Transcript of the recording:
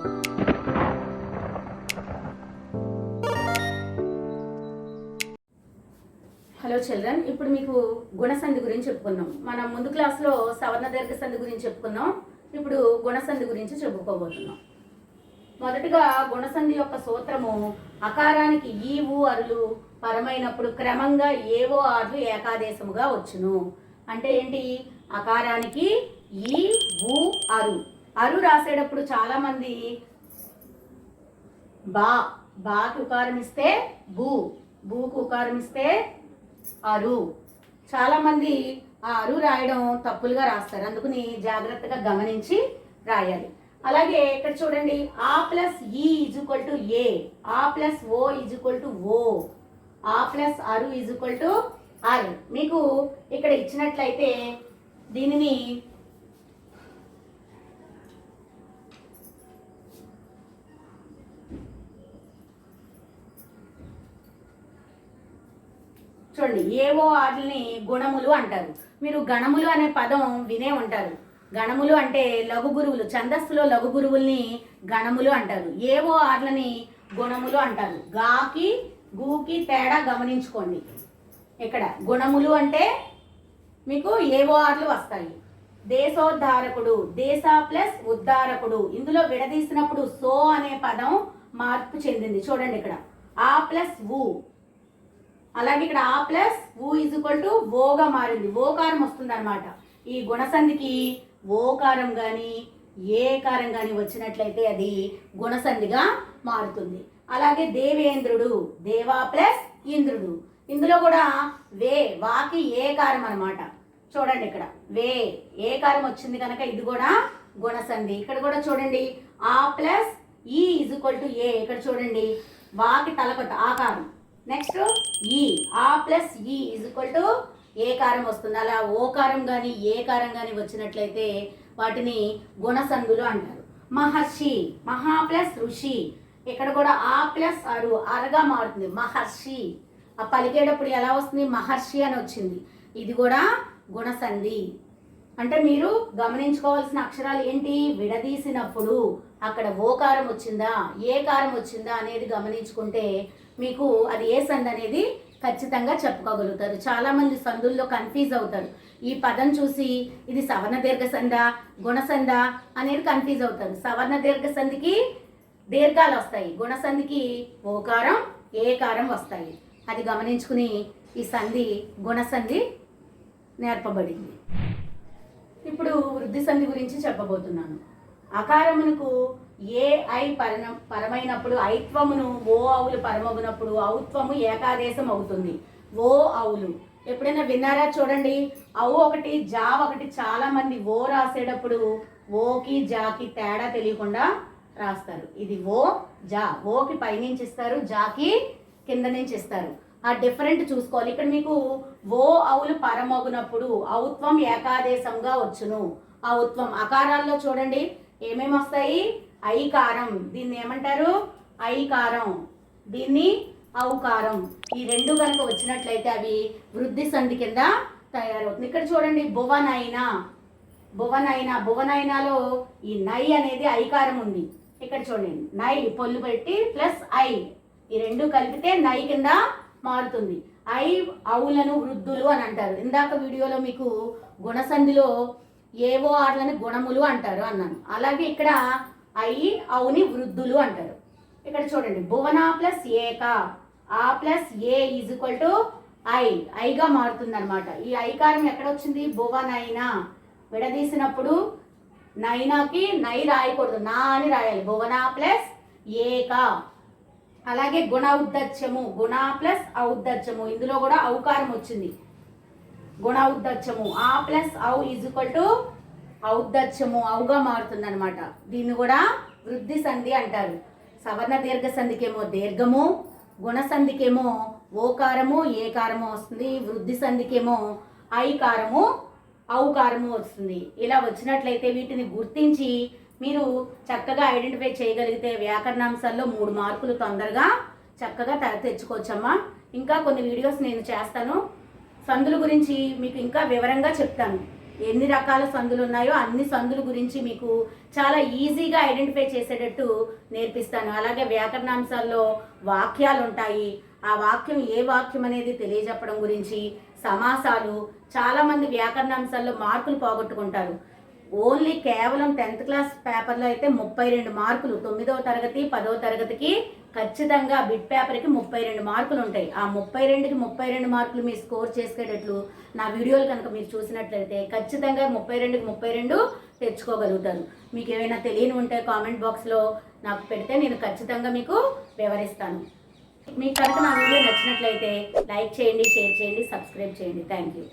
Hello children ఇప్పుడు మీకు గుణసంధి గురించి చెప్పుకున్నాం మనం ముందు క్లాస్లో సవర్ణ దీర్ఘ సంధి గురించి చెప్పుకున్నాం ఇప్పుడు గుణసంధి గురించి చెప్పుకోబోతున్నాం. మొదటగా గుణసంధి యొక్క సూత్రము అకారానికి ఈ ఊ అరులు పరమైనప్పుడు క్రమంగా ఏవో ఆర్లు ఏకాదేశముగా వచ్చును. అంటే ఏంటి? అకారానికి ఈ ఊ అరు. అరు రాసేటప్పుడు చాలా మంది బా బాకి ఉకారం ఇస్తే బూ బూకు ఉకారం ఇస్తే అరు. చాలా మంది ఆ అరు రాయడం తప్పులుగా రాస్తారు. అందుకని జాగ్రత్తగా గమనించి రాయాలి. అలాగే ఇక్కడ చూడండి ఆ ప్లస్ ఈ ఈజ్ ఈక్వల్ టు ఏ ఆ ప్లస్ ఓ ఈజ్ ఈక్వల్ టు ఓ ఆ ప్లస్ అరు ఈజ్ ఈక్వల్ టు ఆర్ మీకు ఇక్కడ ఇచ్చినట్లయితే దీనిని చూడండి ఏవో వాటిని గుణములు అంటారు. మీరు గణములు అనే పదం వినే ఉంటారు. గణములు అంటే లఘు గురువులు ఛందస్సులో లఘు గురువుల్ని గణములు అంటారు. ఏవో ఆటలని గుణములు అంటారు. గాకి గూకి తేడా గమనించుకోండి. ఇక్కడ గుణములు అంటే మీకు ఏవో ఆటలు వస్తాయి. దేశోద్ధారకుడు దేశ ప్లస్ ఉద్ధారకుడు. ఇందులో విడదీసినప్పుడు సో అనే పదం మార్పు చెందింది. చూడండి ఇక్కడ. ఆ ప్లస్ ఊ అలాగే ఇక్కడ ఆ ప్లస్ ఊ ఇజ్ ఈక్వల్ టు ఓగా మారింది. ఓకారం వస్తుంది అనమాట ఈ గుణసంధికి ఓకారం కానీ ఏకారం కానీ వచ్చినట్లయితే అది గుణసంధిగా మారుతుంది. అలాగే దేవేంద్రుడు దేవా ప్లస్ ఇంద్రుడు. ఇందులో కూడా వే వాకి ఏకారం అనమాట చూడండి ఇక్కడ. వే ఏకారం వచ్చింది కనుక ఇది కూడా గుణసంధి. ఇక్కడ కూడా చూడండి. ఆ ప్లస్ ఈ ఈజ్ ఈక్వల్ టు ఏ. ఇక్కడ చూడండి. వాకి తలకొట్ట ఆకారం నెక్స్ట్ ఈ ఆ ప్లస్ ఈ ఈజ్ ఈక్వల్ టు కారం వస్తుంది. అలా ఓ కారం కానీ ఏ కారం కానీ వచ్చినట్లయితే వాటిని గుణసంధులు అంటారు. మహర్షి మహా ప్లస్ ఋషి. ఇక్కడ కూడా ఆ ప్లస్ అరు అరగా మారుతుంది. మహర్షి. ఆ పలికేటప్పుడు ఎలా వస్తుంది? మహర్షి అని వచ్చింది. ఇది కూడా గుణసంధి. అంటే మీరు గమనించుకోవాల్సిన అక్షరాలు ఏంటి? విడదీసినప్పుడు అక్కడ ఓకారం వచ్చిందా? ఏ కారం వచ్చిందా అనేది గమనించుకుంటే మీకు అది ఏ సంధి అనేది ఖచ్చితంగా చెప్పుకోగలుగుతారు. చాలామంది సందుల్లో కన్ఫ్యూజ్ అవుతారు. ఈ పదం చూసి ఇది సవర్ణ దీర్ఘ సంధ గుణసంధ అనేది కన్ఫ్యూజ్ అవుతారు. సవర్ణ దీర్ఘ సంధికి దీర్ఘాలు వస్తాయి. గుణసంధికి ఓకారం ఏకారం వస్తాయి? అది గమనించుకుని ఈ సంధి గుణసంధి నేర్పబడింది. ఇప్పుడు వృద్ధి సంధి గురించి చెప్పబోతున్నాను. అకారమునకు ఏ ఐ పరణ పరమైనప్పుడు ఐత్వమును ఓ అవులు పరమగునప్పుడు ఔత్వము ఏకాదేశం అవుతుంది. ఓ అవులు ఎప్పుడైనా విన్నారా చూడండి? అవు ఒకటి జా ఒకటి చాలా మంది ఓ రాసేటప్పుడు ఓకి జాకి తేడా తెలియకుండా రాస్తారు. ఇది ఓ జా ఓకి పైనుంచి ఇస్తారు జాకి కింద నుంచి ఇస్తారు. ఆ డిఫరెంట్ చూసుకోవాలి. ఇక్కడ మీకు ఓ అవులు పరమగునప్పుడు ఔత్వం ఏకాదేశంగా వచ్చును. ఔత్వం అకారాల్లో చూడండి. ఏమేమి వస్తాయి? ఐకారం. దీన్ని ఏమంటారు? ఐకారం. దీన్ని ఔకారం. ఈ రెండు కనుక వచ్చినట్లయితే అవి వృద్ధి సంధి కింద తయారవుతుంది. ఇక్కడ చూడండి భువనైన. భువనైన. భువనైనాలో ఈ నై అనేది ఐకారం ఉంది. ఇక్కడ చూడండి నై పొల్లు పెట్టి ప్లస్ ఐ. ఈ రెండు కలిపితే నై కింద మారుతుంది. ఐ అవులను వృద్ధులు అని అంటారు. ఇందాక వీడియోలో మీకు గుణసంధిలో ఏవో ఆటలని గుణములు అంటారు అన్నాను. అలాగే ఇక్కడ ఐ అవుని వృద్ధులు అంటారు. ఇక్కడ చూడండి. భువన ప్లస్ ఏక. ఆ ప్లస్ ఏ ఈజ్ ఈక్వల్ టు ఐ. ఐగా మారుతుంది అనమాట ఈ ఐకారం ఎక్కడ వచ్చింది? భువనైనా. విడదీసినప్పుడు నైనాకి నై రాయకూడదు. నా అని రాయాలి. భువన ప్లస్ ఏక. అలాగే గుణ ఉద్దచ్చము గుణ ప్లస్ ఔద్దచ్చము ఇందులో కూడా ఔకారం వచ్చింది. గుణ ఉద్దచ్చము ఆ ప్లస్ ఔ ఈజ్ ఈక్వల్ టు ఔద్దచ్చము ఔగా మారుతుంది అనమాట దీన్ని కూడా వృద్ధి సంధి అంటారు. సవర్ణ దీర్ఘ సంధికేమో దీర్ఘము గుణ సంధికేమో ఓకారము ఏకారము వస్తుంది. వృద్ధి సంధికేమో ఐకారము ఔకారము వస్తుంది. ఇలా వచ్చినట్లయితే వీటిని గుర్తించి మీరు చక్కగా ఐడెంటిఫై చేయగలిగితే వ్యాకరణాంశాల్లో మూడు మార్కులు తొందరగా చక్కగా తెచ్చుకోవచ్చమ్మా. ఇంకా కొన్ని వీడియోస్ నేను చేస్తాను. సందుల గురించి మీకు ఇంకా వివరంగా చెప్తాను. ఎన్ని రకాల సందులు ఉన్నాయో అన్ని సందుల గురించి మీకు చాలా ఈజీగా ఐడెంటిఫై చేసేటట్టు నేర్పిస్తాను. అలాగే వ్యాకరణాంశాల్లో వాక్యాలు ఉంటాయి. ఆ వాక్యం ఏ వాక్యం అనేది తెలియజెప్పడం గురించి సమాసాలు చాలామంది వ్యాకరణాంశాల్లో మార్కులు పోగొట్టుకుంటారు. ఓన్లీ కేవలం టెన్త్ క్లాస్ పేపర్లో అయితే ముప్పై రెండు మార్కులు తొమ్మిదవ తరగతి పదవ తరగతికి ఖచ్చితంగా బిట్ పేపర్కి ముప్పై రెండు మార్కులు ఉంటాయి. ఆ ముప్పై రెండుకి ముప్పై రెండు మార్కులు మీరు స్కోర్ చేసుకునేటట్లు నా వీడియోలు కనుక మీరు చూసినట్లయితే ఖచ్చితంగా ముప్పై రెండుకి ముప్పై రెండు తెచ్చుకోగలుగుతారు. మీకు ఏమైనా తెలియని ఉంటే కామెంట్ బాక్స్లో నాకు పెడితే నేను ఖచ్చితంగా మీకు వివరిస్తాను. మీకు కనుక నా వీడియో నచ్చినట్లయితే లైక్ చేయండి షేర్ చేయండి సబ్స్క్రైబ్ చేయండి. Thank you.